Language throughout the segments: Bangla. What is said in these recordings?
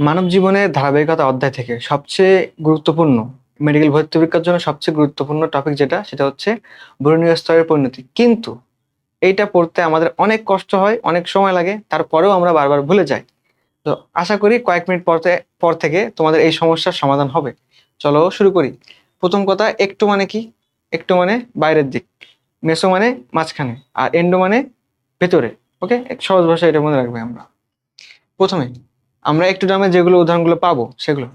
মানব জীবনের ধারাবাহিকতা অধ্যায় থেকে সবচেয়ে গুরুত্বপূর্ণ মেডিকেল ভর্তি পরীক্ষার জন্য সবচেয়ে গুরুত্বপূর্ণ টপিক যেটা, সেটা হচ্ছে ব্রণীয় স্তরের পরিণতি। কিন্তু এইটা পড়তে আমাদের অনেক কষ্ট হয়, অনেক সময় লাগে, তারপরেও আমরা বারবার ভুলে যাই। তো আশা করি কয়েক মিনিট পরতে পর থেকে তোমাদের এই সমস্যার সমাধান হবে। চলো শুরু করি। প্রথম কথা, একটু মানে কি? একটু মানে বাইরের দিক। মেসো মানে মাঝখানে আর এন্ডো মানে ভেতরে। ওকে সহজ ভাষায় এটা মনে রাখবে আমরা। প্রথমে আমরা একটু দামে যেগুলো উদাহরণগুলো পাবো, সেগুলো।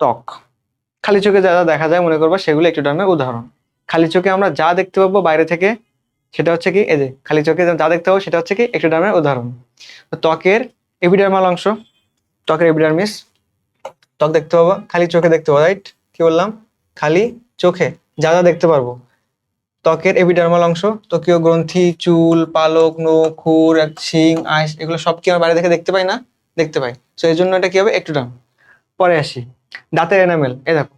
ত্বক। খালি চোখে যা যা দেখা যায় মনে করব, সেগুলো একটু দামের উদাহরণ। খালি চোখে আমরা যা দেখতে পাবো বাইরে থেকে, সেটা হচ্ছে কি, এই যে, খালি চোখে যা দেখতে পাবো, সেটা হচ্ছে কি, একটু দামের উদাহরণ। ত্বকের এপিডার্মাল অংশ, ত্বকের এপিডার্মিস ত্বক দেখতে পাবো, খালি চোখে দেখতে পাবো রাইট কি বললাম? খালি চোখে যা যা দেখতে পারব। ত্বকের এপিডার্মাল অংশ, ত্বকীয় গ্রন্থি, চুল, পালক, নখ, খুর শিং, আইস, এগুলো সব কি আমরা বাইরে থেকে দেখতে পাই না? দেখতে পাই। তো এই জন্য এটা কি হবে? একটু দাম। পরে আসি। দাঁতের এনামেল এ দেখো।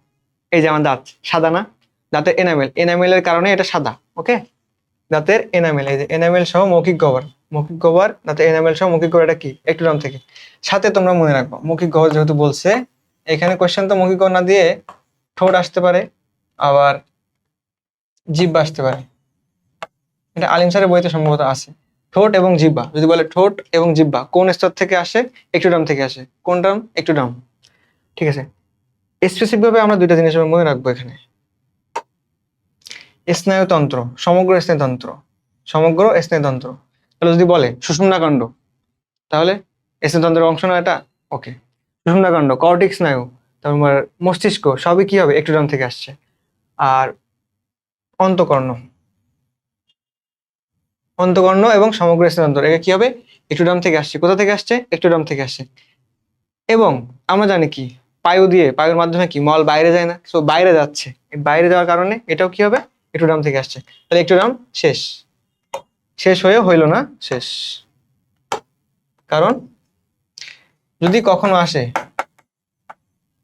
এই যে আমার দাঁত, সাদা না? দাঁতের এনামেল এনামেলের কারণে এটা সাদা ওকে দাঁতের এনামেল এই যে এনামেল সহ মৌখিক গহ্বর মৌখিক গহ্বর দাঁতের এনামেল সহ মৌখিক গহ্বর এটা কি? একটু দাম থেকে। সাথে তোমরা মনে রাখব, মৌখিক গহ্বর যেহেতু বলছে, এখানে কোয়েশ্চেন তো মৌখিক গহ্বর না দিয়ে ঠোঁট আসতে পারে, আবার জিব্বা আসতে পারে। এটা আলিম স্যারের বইতে সম্ভবত আছে। ঠোঁট এবং জিব্বা যদি বলে ঠোঁট এবং জিব্বা কোন স্তর থেকে আসে? একটু ডাম থেকে আসে। কোন ডাম? একটু ডাম। ঠিক আছে? স্পেসিফিক ভাবে আমরা দুইটা জিনিস মনে রাখব এখানে। স্নায়ুতন্ত্র সমগ্র স্নায়ুতন্ত্র সমগ্র স্নায়ুতন্ত্র তাহলে যদি বলে সুষুম্নাকাণ্ড, তাহলে স্নায়ুতন্ত্রের অংশ না এটা? ওকে সুষুম্নাকাণ্ড, কর্টিক স্নায়ু তারপর মস্তিষ্ক, সবই কি হবে? একটু ডাম থেকে আসছে। আর অন্তকর্ণ অন্তকর্ণ এবং সমগ্র স্নায়ুতন্ত্র এটা কি হবে? একটুডাম থেকে আসছে। কোথা থেকে আসছে? একটুডাম থেকে আসছে। এবং আমরা জানি কি? পায়ু দিয়ে, পায়ুর মাধ্যমে কি? মল বাইরে যায় না। সো বাইরে যাচ্ছে। বাইরে যাওয়ার কারণে এটাও কি হবে? একটুডাম থেকে আসছে। তাহলে একটুডাম শেষ। শেষ হয়ে হইল না, শেষ। কারণ যদি কখনো আসে,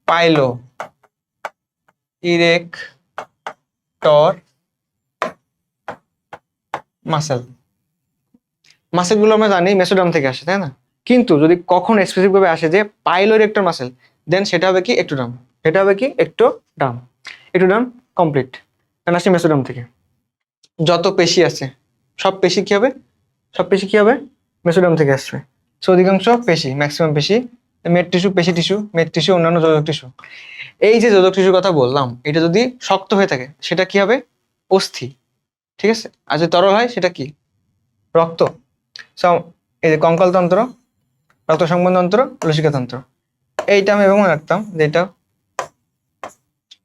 পাইলো, ইরেক, টর, মাসেল। মাসেলগুলো আমরা জানি মেসোডাম থেকে আসে, তাই না? কিন্তু যদি কখন স্পেসিফিক ভাবে আসে যে পাইলোরেক্টর মাসেল দেন সেটা হবে কি একটু ডাম সেটা হবে কি একটু ডাম একটু ডাম কমপ্লিট কারণ আসছে মেসোডাম থেকে। যত পেশি আছে, সব পেশি কি হবে? সব পেশি কি হবে? মেসোডাম থেকে আসবে। সো অধিকাংশ পেশি ম্যাক্সিমাম পেশি মেড টিস্যু পেশি টিস্যু মেড টিস্যু অন্যান্য যোজক টিস্যু এই যে যোজক টিস্যুর কথা বললাম, এটা যদি শক্ত হয়ে থাকে, সেটা কি হবে? অস্থি। ঠিক আছে? আর যদি তরল হয়, সেটা কি? রক্ত। এই কঙ্কালতন্ত্র রক্ত সংবন্ধতন্ত্র লসিকাতন্ত্র এইটা আমি এবং রাখতাম যে এটা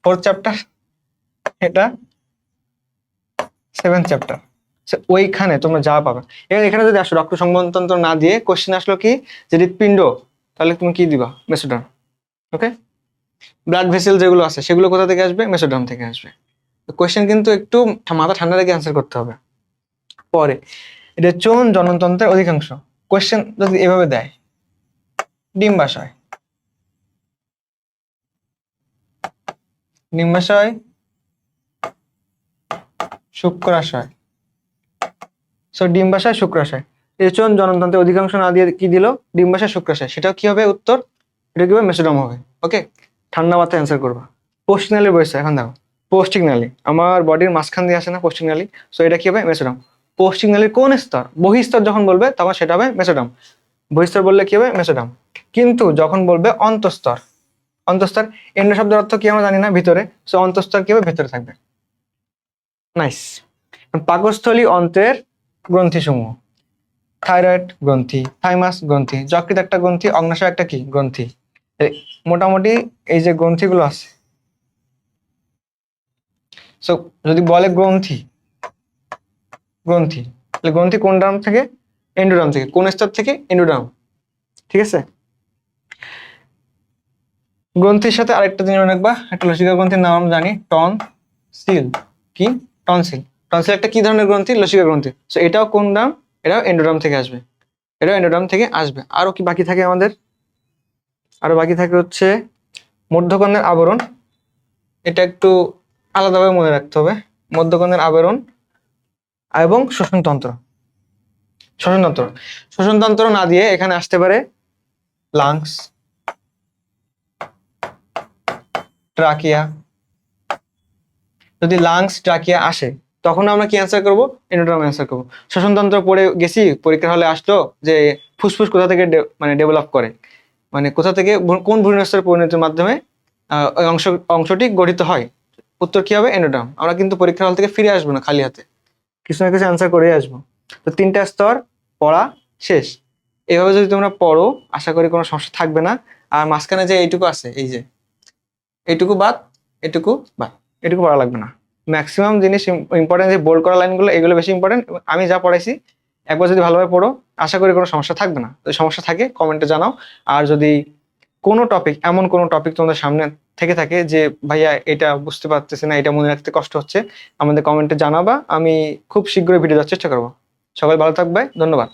ফোর্থ চ্যাপ্টার এটা সেভেন্থ চ্যাপ্টার ওইখানে তোমরা যা পাবে। এবার এখানে যদি আসো, রক্ত সংবন্ধতন্ত্র না দিয়ে কোশ্চেন আসলো কি? যে হৃৎপিণ্ড, তাহলে তুমি কি দিবা? মেসোডাম ওকে ব্লাড ভেসেল যেগুলো আছে, সেগুলো কোথা থেকে আসবে? মেসোডাম থেকে আসবে। কোয়েশ্চেন কিন্তু একটু মাথা ঠান্ডা রেখে অ্যান্সার করতে হবে। পরে এটা চোন জনতন্ত্রের অধিকাংশ। কোয়েশ্চেন যদি এভাবে দেয় ডিম্বাশয় ডিম্বাশয় শুক্রাশয় সো ডিম্বাশয় শুক্রাশয় এই চোন জনতন্ত্রের অধিকাংশ না দিয়ে কি দিল? ডিম্বাশয় শুক্রাশয় সেটাও কি হবে? উত্তর, এটা কি হবে? মেসোডাম হবে। ওকে ঠান্ডা মাথায় অ্যান্সার করবা। পোস্টিং নালি বসে, এখন দেখো। পোস্টিং নালি আমার বডির মাঝখান দিয়ে আসে না পোস্টিং নালি সো এটা কি হবে? মেসোডাম। পোস্টিং নালির কোন স্তর? বহিস্তর যখন বলবে, তখন সেটা হবে মেসোডাম। বহিস্তর বললে কি হবে? মেসোডাম। কিন্তু যখন বলবে অন্তস্তর অন্তস্তর, এন্ড শব্দের অর্থ কি আমরা জানি না, ভিতরে। সো অন্তঃস্তর কি হবে? ভেতরে থাকবে। নাইস পাকস্থলী অন্ত্রের গ্রন্থিসমূহ। থাইরয়েড গ্রন্থি, থাইমাস গ্রন্থি যকৃত একটা গ্রন্থি, অগ্নাশয় একটা কি? গ্রন্থি। মোটামুটি এই যে গ্রন্থিগুলো আছে। সো যদি বলে গ্রন্থি গ্রন্থি। তাহলে গ্রন্থি কোন ডাম থেকে? এন্ডোডাম থেকে। কোন স্তর থেকে? এন্ডোডাম ঠিক আছে? গ্রন্থির সাথে আরেকটা জিনিস মনে রাখবা। একটা লসিকা গ্রন্থির নাম জানি। Tonsil. কি? টনসিল টনসিল একটা কি ধরনের গ্রন্থি? লসিকা গ্রন্থি। সো এটাও কোন ডাম এটাও এন্ডোডাম থেকে আসবে। এটাও এন্ডোডাম থেকে আসবে। আরও কি বাকি থাকে আমাদের? আরও বাকি থাকে হচ্ছে মধ্যকর্ণের আবরণ। এটা একটু আলাদাভাবে মনে রাখতে হবে। মধ্যকর্ণের আবরণ এবং শ্বসনতন্ত্র। শ্বসনতন্ত্র। শ্বসনতন্ত্র না দিয়ে এখানে আসতে পারে লাংস, ট্রাকিয়া। যদি লাংস, ট্রাকিয়া আসে, তখন আমরা কি অ্যান্সার করব? এন্ডোডার্ম অ্যান্সার করব। শ্বসনতন্ত্র পড়ে গেছি, পরীক্ষার হলে আসলো যে ফুসফুস কোথা থেকে মানে ডেভেলপ করে? মানে কোথা থেকে কোন ভ্রূণস্তর পরিণতির মাধ্যমে অংশ অংশটি গঠিত হয়? উত্তর কি হবে? এন্ডোডার্ম আমরা কিন্তু পরীক্ষার হল থেকে ফিরে আসব না, খালি হাতে। কিছু না কিছু অ্যান্সার করে আসব। তো তিনটা স্তর, পড়া, শেষ। এভাবে যদি তোমরা পড়ো, আশা করি কোনো সমস্যা থাকবে না। আর মাঝখানে যে এইটুকু আছে, এই যে, এইটুকু বাদ, এটুকু বাদ, এটুকু পড়া লাগবে না। ম্যাক্সিমাম জিনিস ইম্পর্টেন্ট যে বোল্ড করা লাইনগুলো এগুলো বেশি ইম্পর্টেন্ট আমি যা পড়াইছি, একবার যদি ভালোভাবে পড়ো, আশা করি কোনো সমস্যা থাকবে না। যদি সমস্যা থাকে কমেন্টে জানাও। আর যদি কোনো টপিক এমন কোনো টপিক তোমাদের সামনে থেকে থাকে যে, ভাইয়া, এটা বুঝতে পারতেছে না, এটা মনে রাখতে কষ্ট হচ্ছে। আমাদের কমেন্টে জানাবা, আমি খুব শীঘ্রই ভিডিও দেওয়ার চেষ্টা করব। সবাই ভালো থাকবে, ধন্যবাদ।